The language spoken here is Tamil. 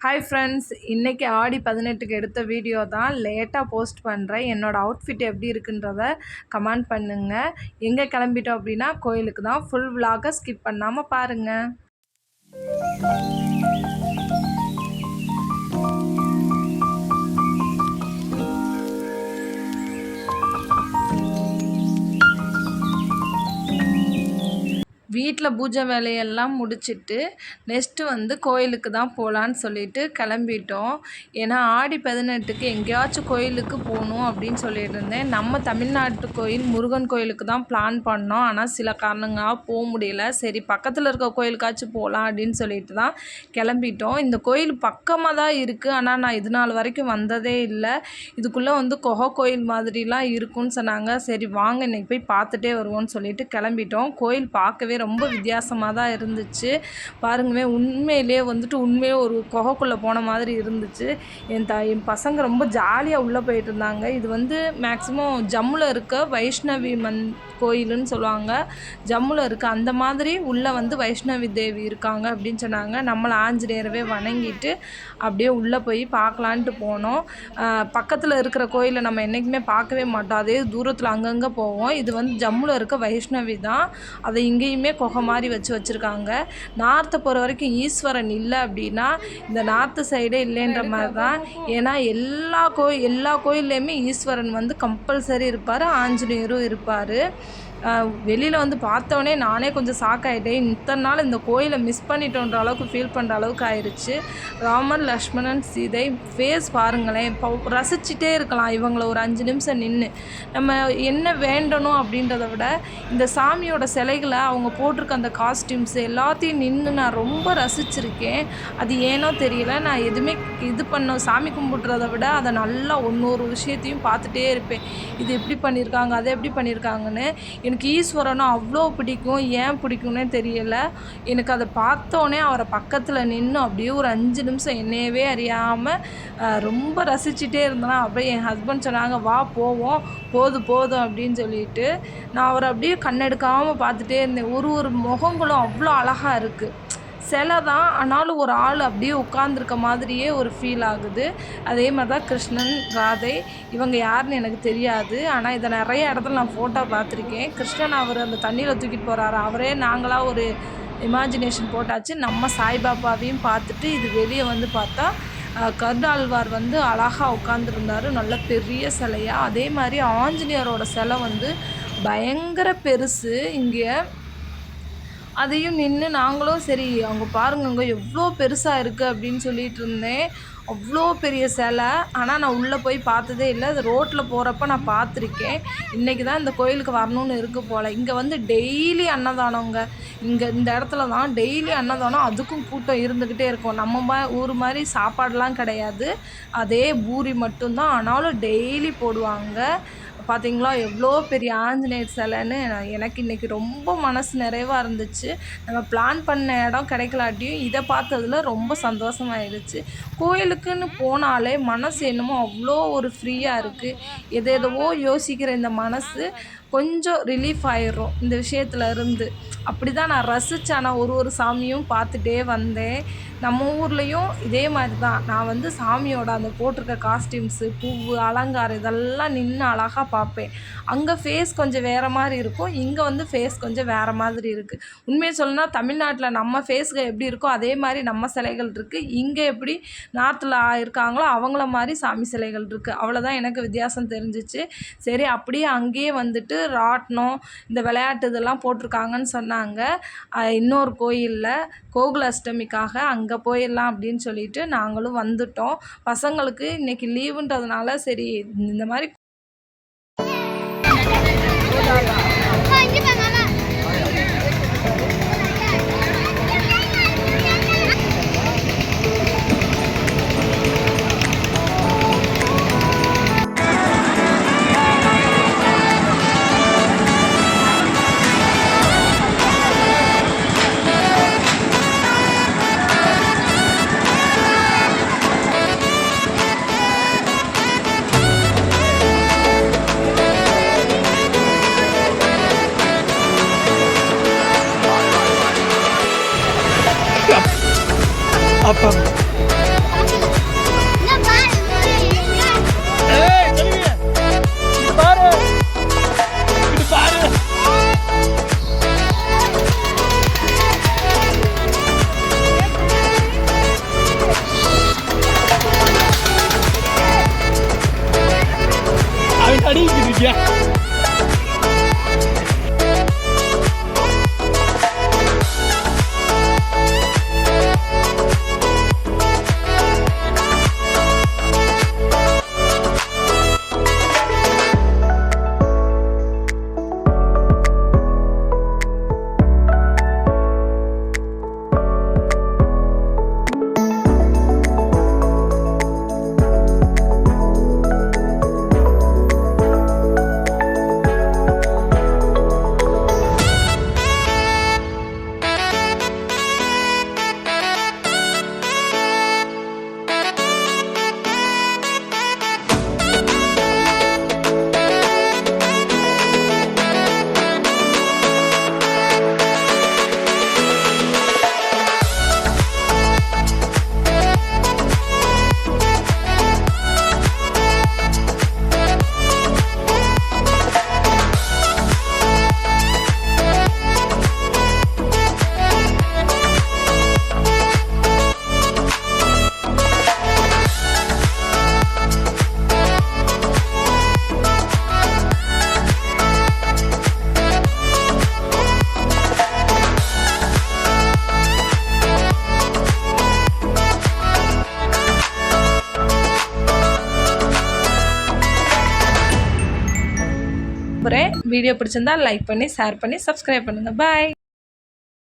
ஹாய் ஃப்ரெண்ட்ஸ் இன்றைக்கி ஆடி பதினெட்டுக்கு எடுத்த வீடியோ தான் லேட்டாக போஸ்ட் பண்ணுறேன் என்னோடய அவுட்ஃபிட் எப்படி இருக்குன்றத கமெண்ட் பண்ணுங்கள் எங்கே கிளம்பிட்டோம் அப்படின்னா கோயிலுக்கு தான். ஃபுல் விலாகை ஸ்கிப் பண்ணாமல் பாருங்கள் வீட்டில் பூஜை வேலையெல்லாம் முடிச்சுட்டு நெக்ஸ்ட்டு வந்து கோயிலுக்கு தான் போகலான்னு சொல்லிட்டு கிளம்பிட்டோம். ஏன்னா ஆடி பதினெட்டுக்கு எங்கேயாச்சும் கோயிலுக்கு போகணும் அப்படின்னு சொல்லிட்டு இருந்தேன். நம்ம தமிழ்நாட்டு கோயில் முருகன் கோயிலுக்கு தான் பிளான் பண்ணோம். ஆனால் சில காரணங்களாக போக முடியல. சரி பக்கத்தில் இருக்க கோயிலுக்காச்சும் போகலாம் அப்படின்னு சொல்லிட்டு தான் கிளம்பிட்டோம். இந்த கோயில் பக்கமாக தான் இருக்குது ஆனால் நான் இது நாள் வரைக்கும் வந்ததே இல்லை. இதுக்குள்ளே வந்து கொகை கோயில் மாதிரிலாம் இருக்குன்னு சொன்னாங்க. சரி வாங்க இன்றைக்கி போய் பார்த்துட்டே வருவோம்னு சொல்லிட்டு கிளம்பிட்டோம். கோயில் பார்க்கவே ரொம்ப ரொம்ப வித்தியாசமாக தான் இருந்துச்சு. பாருங்கவே உண்மையிலேயே வந்துட்டு உண்மையே ஒரு குகைக்குள்ளே போன மாதிரி இருந்துச்சு. என் த என் பசங்க ரொம்ப ஜாலியாக உள்ளே போயிட்டு இருந்தாங்க. இது வந்து மேக்ஸிமம் ஜம்முல இருக்க வைஷ்ணவி மன் கோயிலுன்னு சொல்லுவாங்க. ஜம்முவில் இருக்க அந்த மாதிரி உள்ளே வந்து வைஷ்ணவி தேவி இருக்காங்க அப்படின்னு சொன்னாங்க. நம்மளை ஆஞ்சநேயரவே வணங்கிட்டு அப்படியே உள்ளே போய் பார்க்கலான்ட்டு போனோம். பக்கத்தில் இருக்கிற கோயிலை நம்ம என்றைக்குமே பார்க்கவே மாட்டோம். அதே தூரத்தில் அங்கங்கே போவோம். இது வந்து ஜம்முல இருக்க வைஷ்ணவி தான் அதை இங்கேயுமே குகை மாதிரி வச்சு வச்சுருக்காங்க. நார்த்தை பொறுத்த வரைக்கும் ஈஸ்வரன் இல்லை அப்படின்னா இந்த நார்த்து சைடே இல்லைன்ற மாதிரி தான் ஏன்னா எல்லா கோயில் எல்லா கோயில்லையுமே ஈஸ்வரன் வந்து கம்பல்சரி இருப்பார் ஆஞ்சநேயரும் இருப்பார். வெளியில் வந்து பார்த்தோன்னே நானே கொஞ்சம் ஷாக் ஆகிட்டேன் இத்தனை நாள் இந்த கோயிலை மிஸ் பண்ணிட்டோன்ற அளவுக்கு ஃபீல் பண்ணுற அளவுக்கு ஆயிடுச்சு ராமன் லக்ஷ்மணன் சீதை ஃபேஸ் பாருங்களேன். இப்போ ரசிச்சுட்டே இருக்கலாம் இவங்கள ஒரு அஞ்சு நிமிஷம் நின்று நம்ம என்ன வேண்டணும் அப்படின்றத விட இந்த சாமியோட சிலைகளை அவங்க போட்டிருக்க அந்த காஸ்டியூம்ஸ் எல்லாத்தையும் நின்று நான் ரொம்ப ரசிச்சிருக்கேன். அது ஏனோ தெரியல. நான் எதுவுமே இது பண்ண சாமி கும்பிட்றத விட அதை நல்லா ஒன்னொரு விஷயத்தையும் பார்த்துட்டே இருப்பேன். இது எப்படி பண்ணியிருக்காங்க அதை எப்படி பண்ணியிருக்காங்கன்னு எனக்கு ஈஸ்வரனும் அவ்வளோ பிடிக்கும் ஏன் பிடிக்கும்னே தெரியல. எனக்கு அதை பார்த்தோன்னே அவரை பக்கத்தில் நின்று அப்படியே ஒரு அஞ்சு நிமிஷம் என்னையவே அறியாமல் ரொம்ப ரசிச்சுட்டே இருந்தேன். அப்படியே என் ஹஸ்பண்ட் சொன்னாங்க வா போவோம். போதும் போதும் அப்படின்னு சொல்லிட்டு நான் அவரை அப்படியே கண்ணெடுக்காமல் பார்த்துட்டே இருந்தேன். ஒரு ஒரு முகங்களும் அவ்வளோ அழகாக இருக்குது சிலை தான் ஆனாலும் ஒரு ஆள் அப்படியே உட்காந்துருக்க மாதிரியே ஒரு ஃபீல் ஆகுது. அதே மாதிரி தான் கிருஷ்ணன் ராதை இவங்க யாருன்னு எனக்கு தெரியாது. ஆனால் இதை நிறைய இடத்துல நான் ஃபோட்டோ பார்த்துருக்கேன். கிருஷ்ணன் அவர் அந்த தண்ணியில் தூக்கிட்டு போகிறாரு அவரே நாங்களாக ஒரு இமேஜினேஷன் போட்டாச்சு. நம்ம சாய்பாபாவையும் பார்த்துட்டு இது வெளியே வந்து பார்த்தா கருடாழ்வார் வந்து அழகாக உட்காந்துருந்தார் நல்ல பெரிய சிலையாக அதே மாதிரி ஆஞ்சநேயரோட சிலை வந்து பயங்கர பெருசு. இங்கே அதையும் நின்று நாங்களும் சரி அவங்க பாருங்கங்க எவ்வளோ பெருசாக இருக்குது அப்படின்னு சொல்லிட்டு இருந்தேன். அவ்வளோ பெரிய சிலை. ஆனால் நான் உள்ளே போய் பார்த்ததே இல்லை. அது ரோட்டில் போகிறப்ப நான் பார்த்துருக்கேன். இன்றைக்கி தான் இந்த கோயிலுக்கு வரணும்னு இருக்குது போல். இங்கே வந்து டெய்லி அன்னதானங்க. இங்கே இந்த இடத்துல தான் டெய்லி அன்னதானம் அதுக்கும் கூட்டம் இருந்துக்கிட்டே இருக்கும். நம்ம மா ஊர் மாதிரி சாப்பாடெலாம் கிடையாது. அதே பூரி மட்டும்தான். ஆனாலும் டெய்லி போடுவாங்க. பார்த்தீங்களா எவ்வளோ பெரிய ஆஞ்சநேயர் சிலைன்னு எனக்கு இன்றைக்கி ரொம்ப மனசு நிறைவாக இருந்துச்சு. நம்ம பிளான் பண்ண இடம் கிடைக்கலாட்டியும் இதை பார்த்ததுல ரொம்ப சந்தோஷமாயிடுச்சு. கோயிலுக்குன்னு போனாலே மனசு என்னமோ அவ்வளோ ஒரு ஃப்ரீயாக இருக்குது எது எதவோ யோசிக்கிற இந்த மனசு கொஞ்சம் ரிலீஃப் ஆயிடும் இந்த விஷயத்துல இருந்து. அப்படி தான் நான் ரசித்தேன் ஆனால் ஒரு ஒரு சாமியும் பார்த்துட்டே வந்தேன். நம்ம ஊர்லேயும் இதே மாதிரி தான் நான் வந்து சாமியோட அந்த போட்டிருக்க காஸ்டியூம்ஸு பூவு அலங்காரம் இதெல்லாம் நின்று அழகாக பார்ப்பேன். அங்கே ஃபேஸ் கொஞ்சம் வேறு மாதிரி இருக்கும். இங்கே வந்து ஃபேஸ் கொஞ்சம் வேறு மாதிரி இருக்குது உண்மையை சொல்லணும்னா தமிழ்நாட்டில் நம்ம ஃபேஸுக்கு எப்படி இருக்கோ அதே மாதிரி நம்ம சிலைகள் இருக்குது இங்கே எப்படி நார்த்தில் இருக்காங்களோ அவங்கள மாதிரி சாமி சிலைகள் இருக்குது அவ்வளோதான் எனக்கு வித்தியாசம் தெரிஞ்சிச்சு. சரி அப்படியே அங்கேயே வந்துட்டு ராட்டினம் இந்த விளையாட்டு இதெல்லாம் போட்டிருக்காங்கன்னு சொன்னாங்க. இன்னொரு கோயிலில் கோகுல அஷ்டமிக்காக அங்கே போயிடலாம் அப்படின்னு சொல்லிட்டு நாங்களும் வந்துட்டோம். பசங்களுக்கு இன்றைக்கி லீவுன்றதுனால சரி இந்த மாதிரி Apag வீடியோ பிடிச்சிருந்தா லைக் பண்ணி ஷேர் பண்ணி சப்ஸ்கிரைப் பண்ணுங்கள் பாய்